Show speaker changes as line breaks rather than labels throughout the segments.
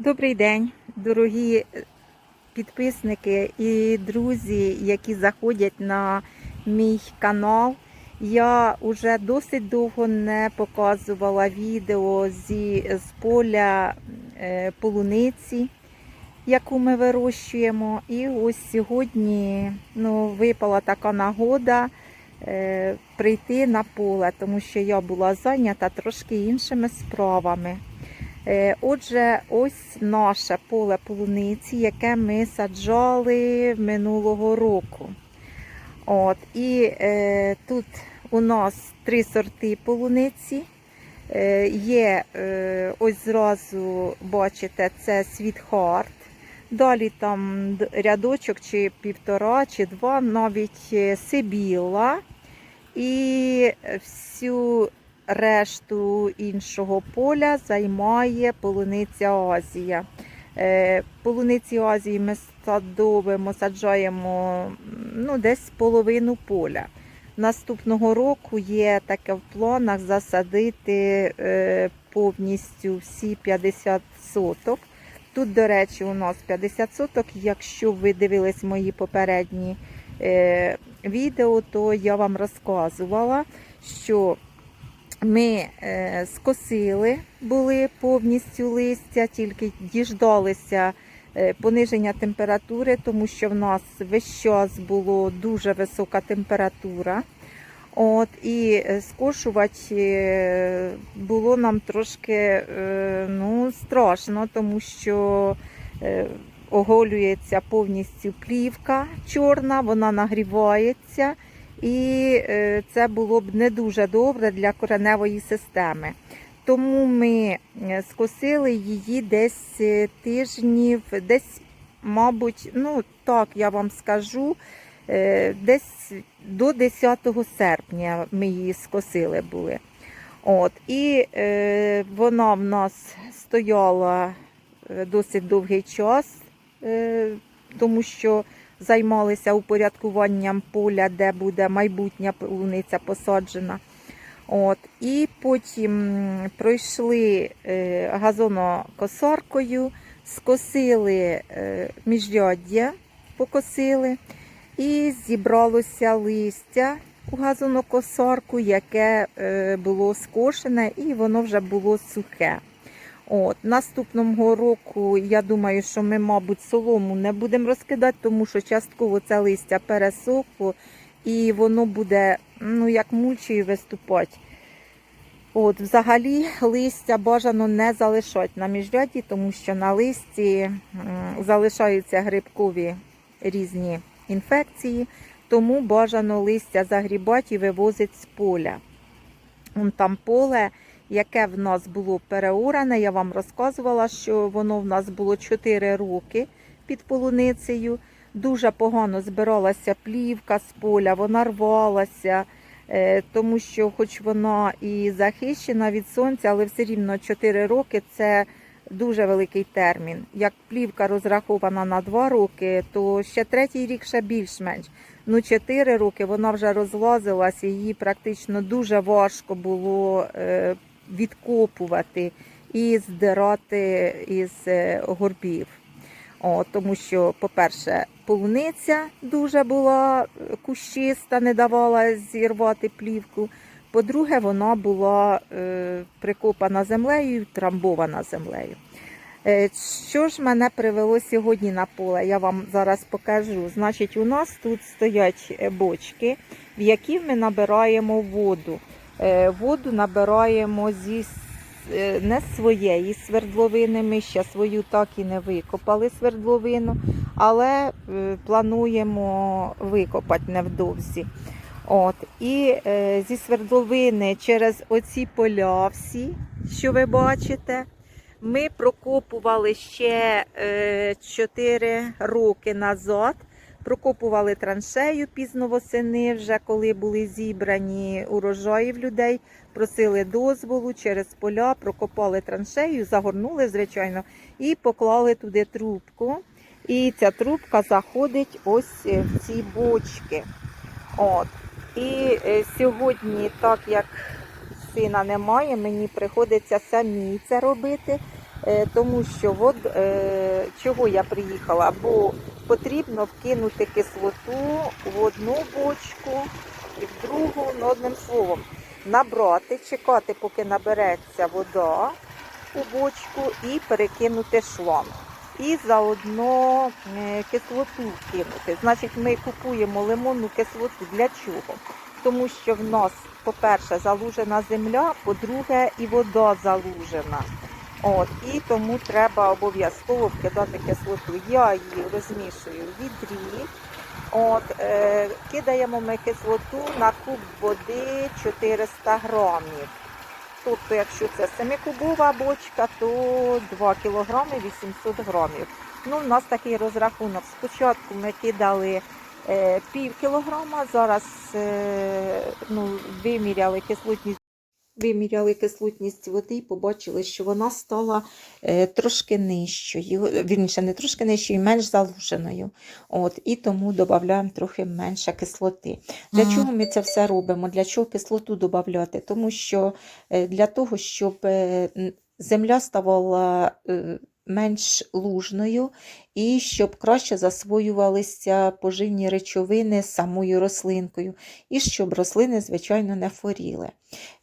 Добрий день, дорогі підписники і друзі, які заходять на мій канал. Я вже досить довго не показувала відео зі, з поля е, полуниці, яку ми вирощуємо. І ось сьогодні ну, випала така нагода е, прийти на поле, тому що я була зайнята трошки іншими справами. Е, Отже, ось наше поле полуниці, яке ми саджали минулого року. От, і е, тут у нас три сорти полуниці. Е, є е, ось зразу, бачите, це світхарт. Далі там рядочок чи півтора, чи два, навіть е, сибіла. І всю решту іншого поля займає полуниця Азія. Е, Полуниці Азії ми садовимо, саджаємо ну, десь половину поля. Наступного року є таке в планах засадити е, повністю всі 50 соток. Тут, до речі, у нас 50 соток. Якщо ви дивились мої попередні е, відео, то я вам розказувала, що ми е, скосили були повністю листя, тільки діждалися е, пониження температури, тому що в нас весь час було дуже висока температура. От, і е, скошувати було нам трошки ну, страшно, тому що оголюється повністю плівка чорна, вона нагрівається. І е, це було б не дуже добре для кореневої системи. Тому ми е, скосили її десь е, тижнів, десь, мабуть, ну так я вам скажу, десь до 10 серпня ми її скосили були. От, і е, вона в нас стояла досить довгий час, е, тому що займалися упорядкуванням поля, де буде майбутня полуниця посаджена. От. І потім пройшли е, газонокосаркою, скосили е, міжряддя, покосили, і зібралося листя у газонокосарку, яке е, було скошене, і воно вже було сухе. От, наступного року, я думаю, що ми, мабуть, солому не будемо розкидати, тому що частково це листя пересохло і воно буде ну, як мульчою виступати. От, взагалі листя бажано не залишати на міжряді, тому що на листі залишаються грибкові різні інфекції, тому бажано листя загрібати і вивозити з поля. Вон там поле, яке в нас було переоране, я вам розказувала, що воно в нас було 4 роки під полуницею. Дуже погано збиралася плівка з поля, вона рвалася, е, тому що, хоч вона і захищена від сонця, але все рівно 4 роки це дуже великий термін. Як плівка розрахована на 2 роки, то ще третій рік ще більш-менш. Ну, 4 роки вона вже розлазилася, її практично дуже важко було е, відкопувати і здирати із е, горбів. О, тому що, по-перше, полуниця дуже була е, кущиста, не давала зірвати плівку. По-друге, вона була е, прикопана землею трамбована землею. Е, Що ж мене привело сьогодні на поле? Я вам зараз покажу. Значить, у нас тут стоять е, бочки, в які ми набираємо воду. Е, Воду набираємо зі е, не своєї свердловини. Ми ще свою так і не викопали свердловину, але е, плануємо викопати невдовзі. От, і е, зі свердловини через оці поля всі, що ви бачите, ми прокопували ще е, 4 роки назад. Прокопували траншею пізно восени, вже коли були зібрані урожаї в людей, просили дозволу через поля, прокопали траншею, загорнули, звичайно, і поклали туди трубку. І ця трубка заходить ось е, в ці бочки. От. І е, сьогодні, так як сина немає, мені приходиться самі це робити. е, тому що от, чого я приїхала, бо потрібно вкинути кислоту в одну бочку і в другу, ну, одним словом, набрати, чекати, поки набереться вода у бочку і перекинути шланг. І заодно е, кислоту вкинути. Значить, ми купуємо лимонну кислоту. Для чого? Тому що в нас, по-перше, залужена земля, по-друге, і вода залужена. От, і тому треба обов'язково вкидати кислоту. Я її розмішую в відрі. От, е, кидаємо ми кислоту на куб води 400 грамів. Тобто, якщо це 7-кубова бочка, то 2 кілограми 800 грамів. Ну, у нас такий розрахунок. Спочатку ми кидали е, пів кілограма, зараз е, ну, виміряли кислотність. Виміряли кислотність води і побачили, що вона стала е, трошки нижчою, вірніше, не трошки нижчою, менш залуженою. От, і тому додаємо трохи менше кислоти. Для
ага.
чого ми це все робимо? Для чого кислоту додати? Тому що е, для того, щоб е, земля ставала менш лужною і щоб краще засвоювалися поживні речовини самою рослинкою, і щоб рослини, звичайно, не хворіли.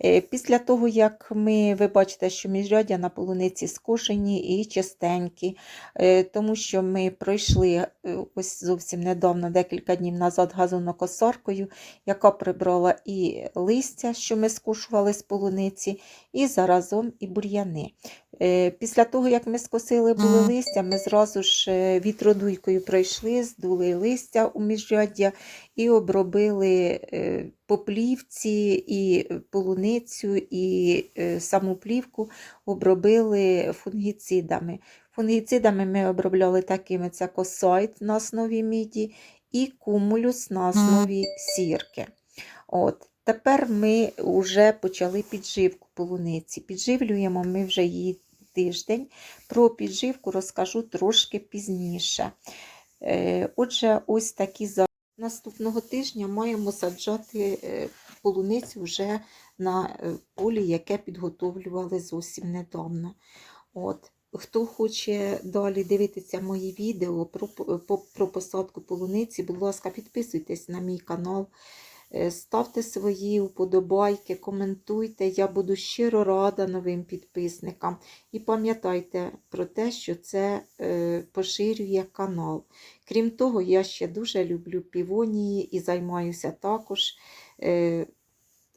Е, Після того, як ми, ви бачите, що міжрядя на полуниці скошені і чистенькі, е, тому що ми пройшли е, ось зовсім недавно, декілька днів назад, газонокосаркою, яка прибрала і листя, що ми скушували з полуниці, і заразом і бур'яни. Е, Після того, як ми скосили були листя, ми зразу ж е, вітродуйкою пройшли, здули листя у міжряддя і обробили е, по плівці і полуницю, і саму плівку обробили фунгіцидами. Фунгіцидами ми обробляли такими: це косайт на основі міді і кумулюс на основі сірки. От. Тепер ми вже почали підживку полуниці. Підживлюємо ми вже її тиждень. Про підживку розкажу трошки пізніше. Е, Отже, ось такі за наступного тижня маємо саджати е, полуницю вже на е, полі, яке підготовлювали зовсім недавно. От. Хто хоче далі дивитися мої відео про, про посадку полуниці, будь ласка, підписуйтесь на мій канал. Е, Ставте свої вподобайки, коментуйте. Я буду щиро рада новим підписникам. І пам'ятайте про те, що це е, поширює канал. Крім того, я ще дуже люблю півонії і займаюся також е,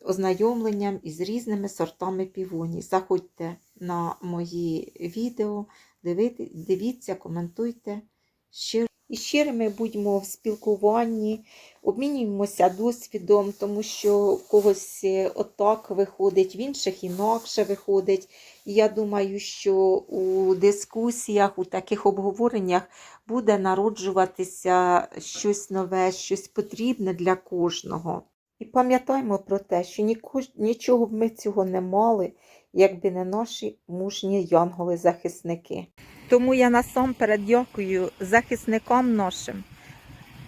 ознайомленням із різними сортами півоній. Заходьте на мої відео, дивіться, дивіться коментуйте. Щиро. І щирими будьмо в спілкуванні, обмінюємося досвідом, тому що в когось е, отак виходить, в інших інакше виходить. І я думаю, що у дискусіях, у таких обговореннях буде народжуватися щось нове, щось потрібне для кожного. І пам'ятаймо про те, що нічого б ми цього не мали, якби не наші мужні янголи-захисники. Тому я насамперед дякую захисникам нашим.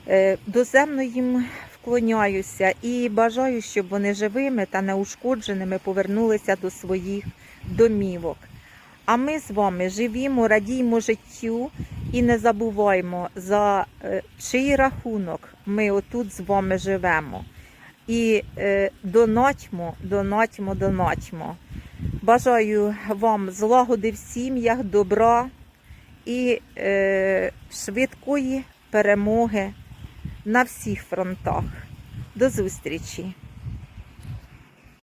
Е, Доземно їм вклоняюся і бажаю, щоб вони живими та неушкодженими повернулися до своїх домівок. А ми з вами живімо, радіймо життю і не забуваймо, за е, чий рахунок ми отут з вами живемо. І е, донатьмо, донатьмо, донатьмо. Бажаю вам злагоди в сім'ях, добра і е, швидкої перемоги на всіх фронтах. До зустрічі!